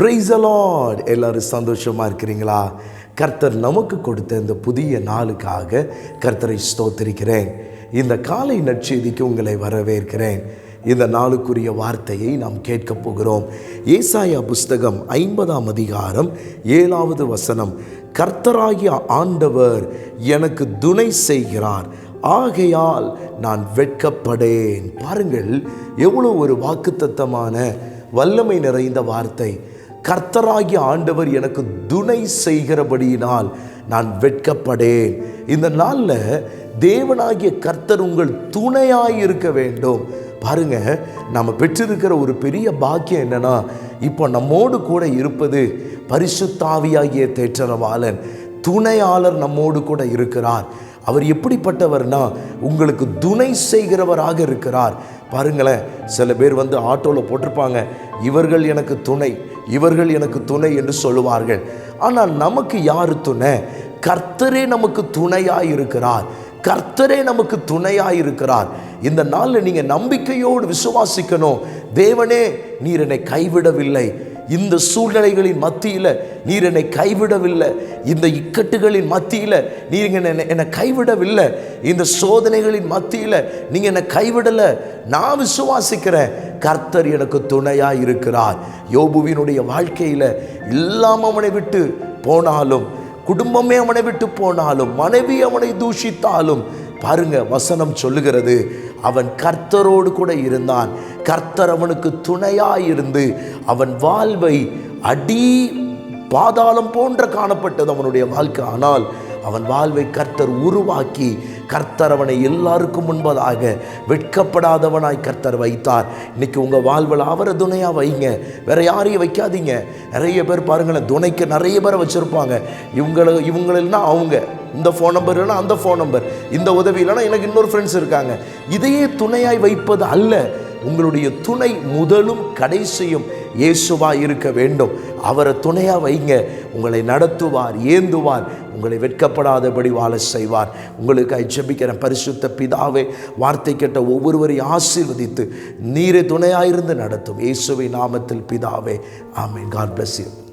Price allot எல்லாரும் சந்தோஷமாக இருக்கிறீங்களா? கர்த்தர் நமக்கு கொடுத்த இந்த புதிய நாளுக்காக கர்த்தரை ஸ்தோத்திருக்கிறேன். இந்த காலை நற்செய்திக்கு உங்களை வரவேற்கிறேன். இந்த நாளுக்குரிய வார்த்தையை நாம் கேட்கப் போகிறோம். ஏசாயா புஸ்தகம் ஐம்பதாம் அதிகாரம் ஏழாவது வசனம். கர்த்தராகிய ஆண்டவர் எனக்கு துணை செய்கிறார். ஆகையால் நான் வெட்கப்படேன். பாருங்கள் எவ்வளோ ஒரு வாக்குத்தத்தமான வல்லமை நிறைந்த வார்த்தை. கர்த்தராகிய ஆண்டவர் எனக்கு துணை செய்கிறபடியினால் நான் வெட்கப்படேன். இந்த நாளில் தேவனாகிய கர்த்தர் உங்கள் துணையாய் இருக்க வேண்டும். பாருங்க நம்ம பெற்றிருக்கிற ஒரு பெரிய பாக்கியம் என்னன்னா இப்போ நம்மோடு கூட இருப்பது பரிசுத்தாவியாகிய தேற்றரவாளன். துணையாளர் நம்மோடு கூட இருக்கிறார். அவர் எப்படிப்பட்டவர்னா உங்களுக்கு துணை செய்கிறவராக இருக்கிறார். பாருங்களேன் சில பேர் வந்து ஆட்டோவில் போட்டிருப்பாங்க. இவர்கள் எனக்கு துணை இவர்கள் எனக்கு துணை என்று சொல்லுவார்கள். ஆனால் நமக்கு யார் துணை? கர்த்தரே நமக்கு துணையாக இருக்கிறார். கர்த்தரே நமக்கு துணையாக இருக்கிறார். இந்த நாளில் நீங்கள் நம்பிக்கையோடு விசுவாசிக்கணும். தேவனே நீர் என்னை கைவிடவில்லை. இந்த சூழ்நிலைகளின் மத்தியில் நீர் என்னை கைவிடவில்லை. இந்த இக்கட்டுகளின் மத்தியில் நீங்க என்னை என்னை கைவிடவில்லை. இந்த சோதனைகளின் மத்தியில் நீங்கள் என்னை கைவிடலை. நான் விசுவாசிக்கிறேன். கர்த்தர் எனக்கு துணையாக இருக்கிறார். யோபுவினுடைய வாழ்க்கையில் இல்லாமல் அவனை விட்டு போனாலும் குடும்பமே அவனை விட்டு போனாலும் மனைவி அவனை தூஷித்தாலும் பாருங்க வசனம் சொல்லுகிறது அவன் கர்த்தரோடு கூட இருந்தான். கர்த்தர் அவனுக்கு துணையாயிருந்து அவன் வாழ்வை அடி பாதாளம் போன்ற காணப்பட்டது அவனுடைய வாழ்க்கை. ஆனால் அவன் வாழ்வை கர்த்தர் உருவாக்கி கர்த்தர் அவனை எல்லாருக்கும் முன்பதாக வெட்கப்படாதவனாய் கர்த்தர் வைத்தார். இன்னைக்கு உங்கள் வாழ்வில் அவரை துணையாக வைங்க. வேற யாரையும் வைக்காதீங்க. நிறைய பேர் பாருங்களேன் துணைக்கு நிறைய பேரை வச்சுருப்பாங்க. இவங்கள இவங்களா அவங்க. இந்த ஃபோன் நம்பர் இல்லைனா அந்த ஃபோன் நம்பர் இந்த உதவி இல்லைனா எனக்கு இன்னொரு ஃப்ரெண்ட்ஸ் இருக்காங்க. இதையே துணையாய் வைப்பது அல்ல. உங்களுடைய துணை முதலும் கடைசியும் இயேசுவா இருக்க வேண்டும். அவரை துணையாக வைங்க. உங்களை நடத்துவார் ஏந்துவார். உங்களை வெட்கப்படாதபடி வாழ செய்வார். உங்களுக்கு ஜெபிக்கிற பரிசுத்த பிதாவே வார்த்தை கேட்ட ஒவ்வொருவரையும் ஆசீர்வதித்து நீரை துணையாயிருந்து நடத்தும். இயேசுவை நாமத்தில் பிதாவே ஆமென். God bless you